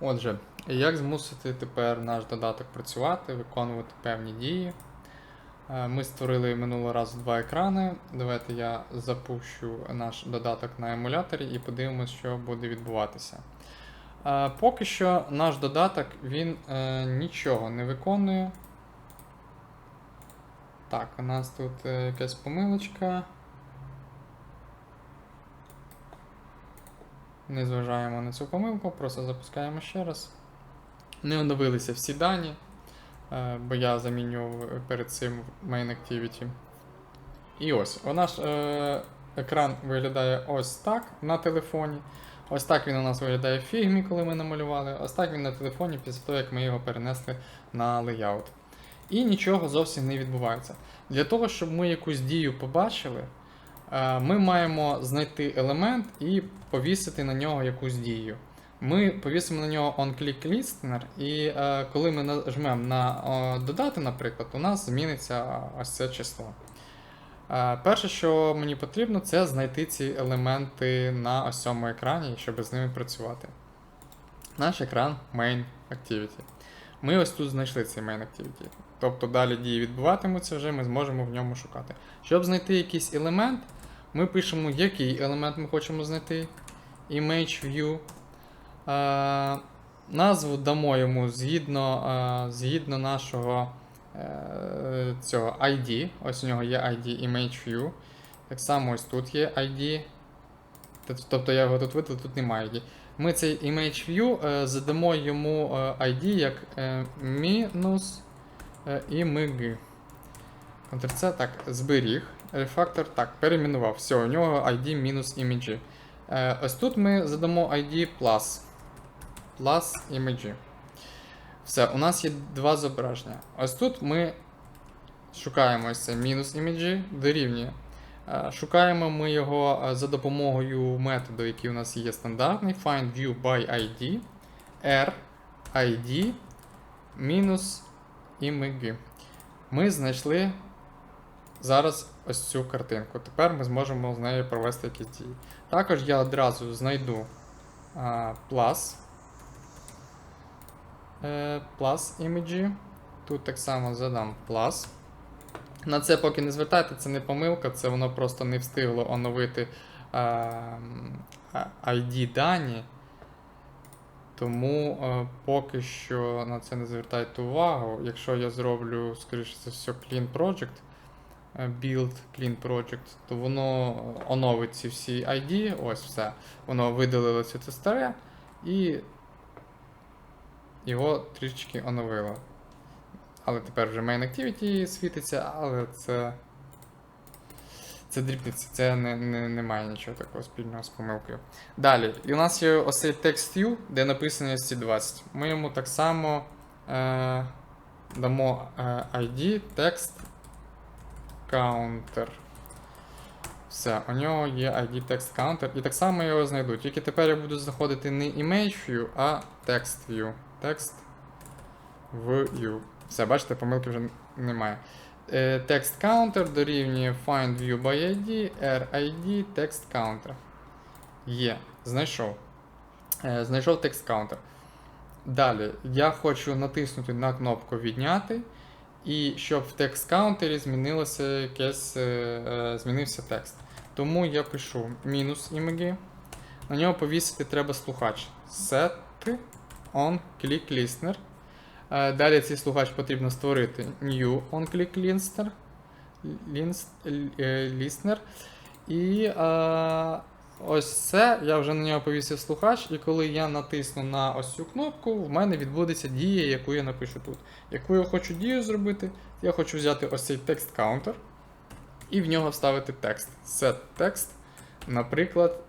Отже, як змусити тепер наш додаток працювати, виконувати певні дії? Е, Ми створили минулого разу два екрани. Давайте я запущу наш додаток на емуляторі і подивимося, що буде відбуватися. Е, Поки що наш додаток він е, нічого не виконує. Так, у нас тут якась помилочка. Не зважаємо на цю помилку, просто запускаємо ще раз. Не оновилися всі дані, е, бо я замінював перед цим Main Activity. І ось, у наш е, екран виглядає ось так на телефоні. Ось так він у нас виглядає в фігмі, коли ми намалювали. Ось так він на телефоні після того, як ми його перенесли на layout. І нічого зовсім не відбувається. Для того, щоб ми якусь дію побачили, ми маємо знайти елемент і повісити на нього якусь дію. Ми повісимо на нього onClick Listener, і е, коли ми нажмемо на е, додати, наприклад, у нас зміниться ось це число. Е, перше, що мені потрібно, це знайти ці елементи на ось цьому екрані, щоб з ними працювати. Наш екран Main Activity. Ми ось тут знайшли цей Main Activity. Тобто далі дії відбуватимуться вже, ми зможемо в ньому шукати. Щоб знайти якийсь елемент, ми пишемо, який елемент ми хочемо знайти. Image View. Е, назву дамо йому згідно, е, згідно нашого е, цього ID. Ось у нього є ID Image View. Так само ось тут є ID. Тобто я його тут видав, тут немає ID. Ми цей Image View е, задамо йому е, ID як мінус img. Ctrl-C, так, зберіг. Refactor, так, перейменував. Все, у нього ID мінус img. Е, ось тут ми задамо ID plus. Plus img. Все, у нас є два зображення. Ось тут ми шукаємо це мінус img дорівнює. Е, Шукаємо ми його е, за допомогою методу, який у нас є стандартний. Find view by ID. R ID мінус img. Ми знайшли зараз ось цю картинку. Тепер ми зможемо з нею провести якісь дії. Також я одразу знайду а, plus, plus image. Тут так само задам plus. На це поки не звертайте, це не помилка, це воно просто не встигло оновити а, ID дані. Тому е, поки що на це не звертайте увагу. Якщо я зроблю, скоріше за все, clean project, build clean project, то воно оновить ці всі ID, ось все. Воно видалило це старе і його трішечки оновило. Але тепер вже main activity світиться, але це. Це дрібниці, це не, не, немає нічого такого спільного з помилкою. Далі, і у нас є ось цей text view, де написано SC20. Ми йому так само е, дамо е, ID text counter. Все, у нього є ID text counter, і так само його знайду. Тільки тепер я буду знаходити не image view, а text view. Text view. Все, бачите, помилки вже немає. Е, Text counter дорівнює find view by ID, RID, text counter. Є, знайшов. Е, Знайшов text counter. Далі я хочу натиснути на кнопку відняти, і щоб в text counter змінилося якесь, е, е, змінився текст. Тому я пишу мінус img. На нього повісити треба слухач. Set on click listener. Е, Далі цей слухач потрібно створити new onClick listener, lins- е, listener. І е, ось це я вже на нього повісив слухач, і коли я натисну на ось цю кнопку, в мене відбудеться дія, яку я напишу тут. Яку я хочу дію зробити, я хочу взяти ось цей текст counter і в нього вставити текст. Set text. Наприклад,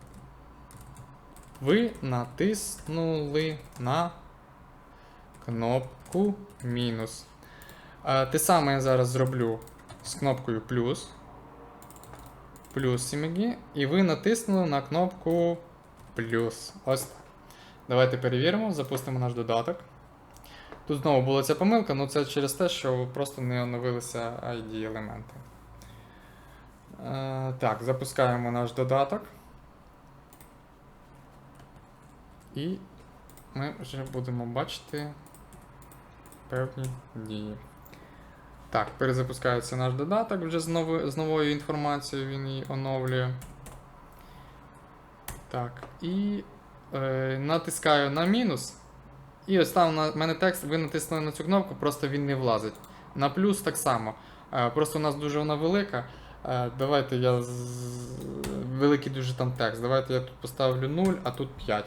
ви натиснули на кнопку мінус. Те саме я зараз зроблю з кнопкою плюс. Плюс 7 і ви натиснули на кнопку плюс. Ось так. Давайте перевіримо, запустимо наш додаток. Тут знову була ця помилка, але це через те, що просто не оновилися ID-елементи. Е, так, запускаємо наш додаток. І ми вже будемо бачити певні дії. Так, перезапускається наш додаток вже з, новою, з новою інформацією, він її оновлює. Так, і е, натискаю на мінус. І ось там на мене текст, ви натиснули на цю кнопку, просто він не влазить. На плюс так само. Е, просто у нас дуже вона велика. Е, давайте я з... великий дуже там текст. Давайте я тут поставлю 0, а тут 5.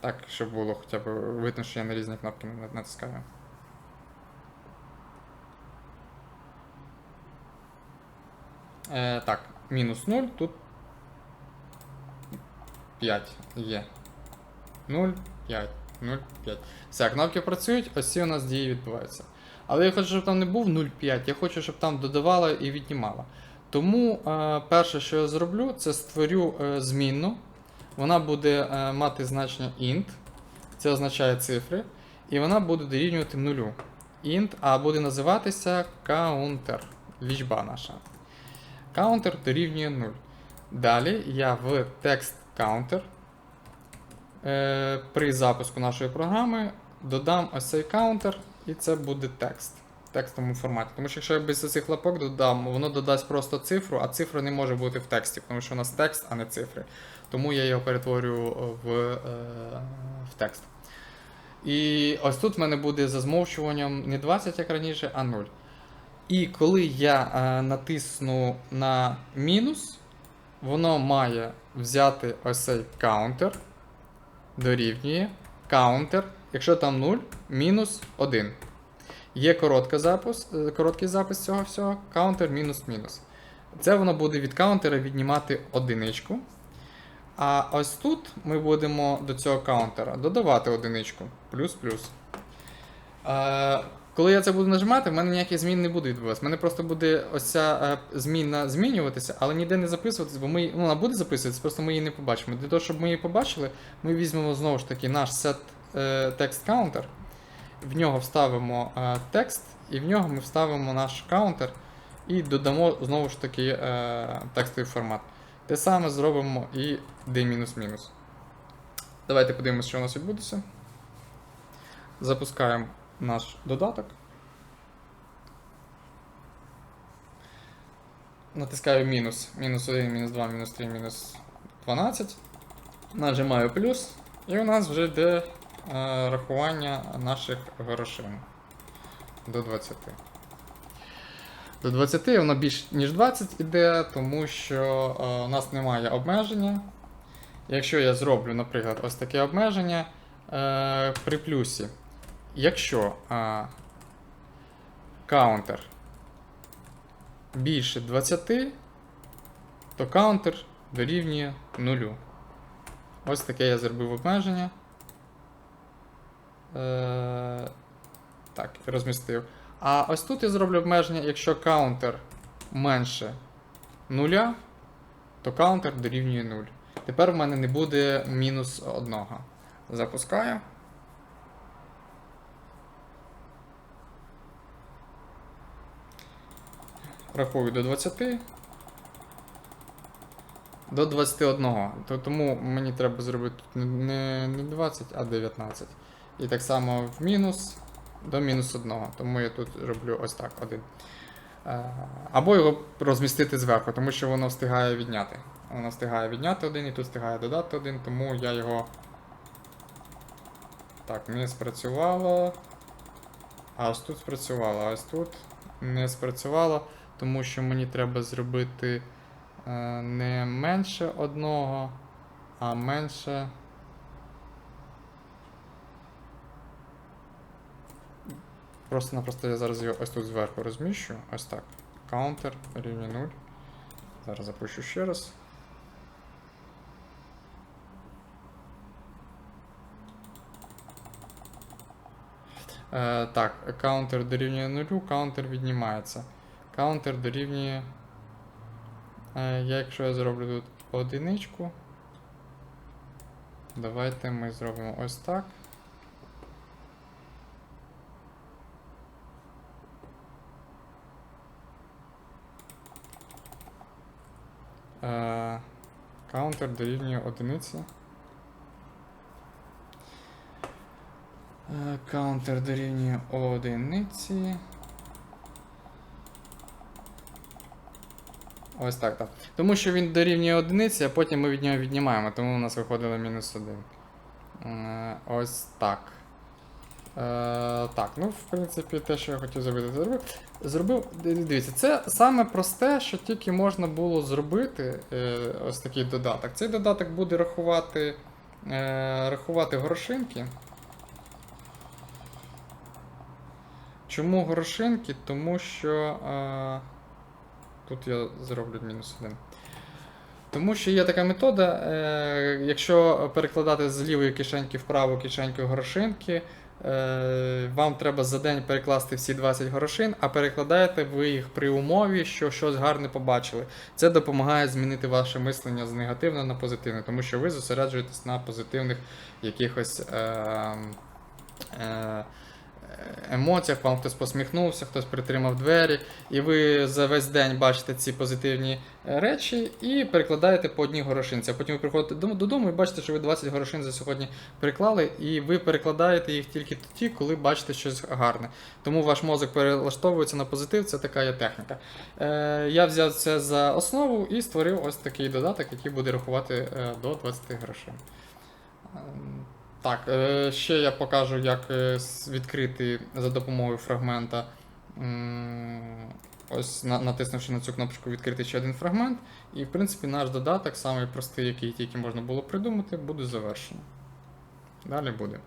Так, щоб було хоча б видно, що я на різні кнопки натискаю. Е, так, мінус 0, тут 5 є. 0, 5, 0, 5. Все, кнопки працюють, ось ці у нас дії відбуваються. Але я хочу, щоб там не був 0,5, я хочу, щоб там додавала і віднімала. Тому е, перше, що я зроблю, це створю е, змінну. Вона буде е, мати значення int, це означає цифри, і вона буде дорівнювати нулю. int, а буде називатися counter, лічба наша. Counter дорівнює 0. Далі я в text counter е, при запуску нашої програми додам ось цей counter, і це буде текст в текстовому форматі. Тому що якщо я без цих лапок додам, воно додасть просто цифру, а цифра не може бути в тексті, тому що у нас текст, а не цифри. Тому я його перетворюю в, е, в текст. І ось тут в мене буде за змовчуванням не 20, як раніше, а 0. І коли я е, натисну на мінус, воно має взяти ось цей counter, дорівнює counter, якщо там 0, мінус 1. Є коротка запис, е, короткий запис цього всього, counter мінус мінус. Це воно буде від каунтера віднімати одиничку. А ось тут ми будемо до цього каунтера додавати одиничку. Плюс-плюс. Коли я це буду нажимати, в мене ніяких змін не буде відбуватися. В мене просто буде ось ця е, змінна змінюватися, але ніде не записуватися, бо ми, ну, вона буде записуватися, просто ми її не побачимо. Для того, щоб ми її побачили, ми візьмемо знову ж таки наш set е, text counter, в нього вставимо е, текст, і в нього ми вставимо наш каунтер і додамо знову ж таки текстовий формат. Те саме зробимо і d-мінус. Давайте подивимося, що у нас відбудеться. Запускаємо наш додаток. Натискаю мінус. Мінус 1, мінус 2, мінус 3, мінус 12. Нажимаю плюс. І у нас вже йде е, рахування наших грошин. До 20. До 20 воно більш ніж 20 іде, тому що е, у нас немає обмеження. Якщо я зроблю, наприклад, ось таке обмеження е, при плюсі. Якщо е, каунтер більше 20, то каунтер дорівнює 0. Ось таке я зробив обмеження. Е, так, розмістив. А ось тут я зроблю обмеження, якщо каунтер менше 0, то каунтер дорівнює 0. Тепер в мене не буде мінус 1. Запускаю. Рахую до 20. До 21. То, тому мені треба зробити тут не, не 20, а 19. І так само в мінус до мінус 1. Тому я тут роблю ось так один. Е, Або його розмістити зверху, тому що воно встигає відняти. Воно встигає відняти один і тут встигає додати один, тому я його. Так, не спрацювало. А ось тут спрацювало, а ось тут не спрацювало, тому що мені треба зробити е, не менше одного, а менше. Просто-напросто я зараз його ось тут зверху розміщу. Ось так. Counter рівня 0. Зараз запущу ще раз. Е, так, counter дорівнює 0, counter віднімається. Counter дорівнює. Е, якщо я зроблю тут одиничку. Давайте ми зробимо ось так. Е, Каунтер дорівнює одиниці. Е, Каунтер дорівнює одиниці. Ось так, так. Тому що він дорівнює одиниці, а потім ми від нього віднімаємо, тому у нас виходило мінус один. Е, Ось так. Е, так, ну, в принципі, те, що я хотів зробити, зробив. Зробив. Дивіться, це саме просте, що тільки можна було зробити. Е, ось такий додаток. Цей додаток буде рахувати, е, рахувати горошинки. Чому горошинки? Тому що. Е, тут я зроблю мінус один. Тому що є така метода, е, якщо перекладати з лівої кишеньки в праву кишеньку горошинки, е, вам треба за день перекласти всі 20 горошин, а перекладаєте ви їх при умові, що щось гарне побачили. Це допомагає змінити ваше мислення з негативного на позитивне, тому що ви зосереджуєтесь на позитивних якихось. Е, е, емоціях, вам хтось посміхнувся, хтось притримав двері, і ви за весь день бачите ці позитивні е, речі і перекладаєте по одній горошинці. А потім ви приходите додому і бачите, що ви 20 горошин за сьогодні переклали, і ви перекладаєте їх тільки тоді, коли бачите щось гарне. Тому ваш мозок перелаштовується на позитив, це така є техніка. Е, я взяв це за основу і створив ось такий додаток, який буде рахувати е, до 20 грошей. Так, е, ще я покажу, як е, відкрити за допомогою фрагмента. Ось натиснувши на цю кнопочку відкрити ще один фрагмент. І, в принципі, наш додаток, самий простий, який тільки можна було придумати, буде завершено. Далі буде.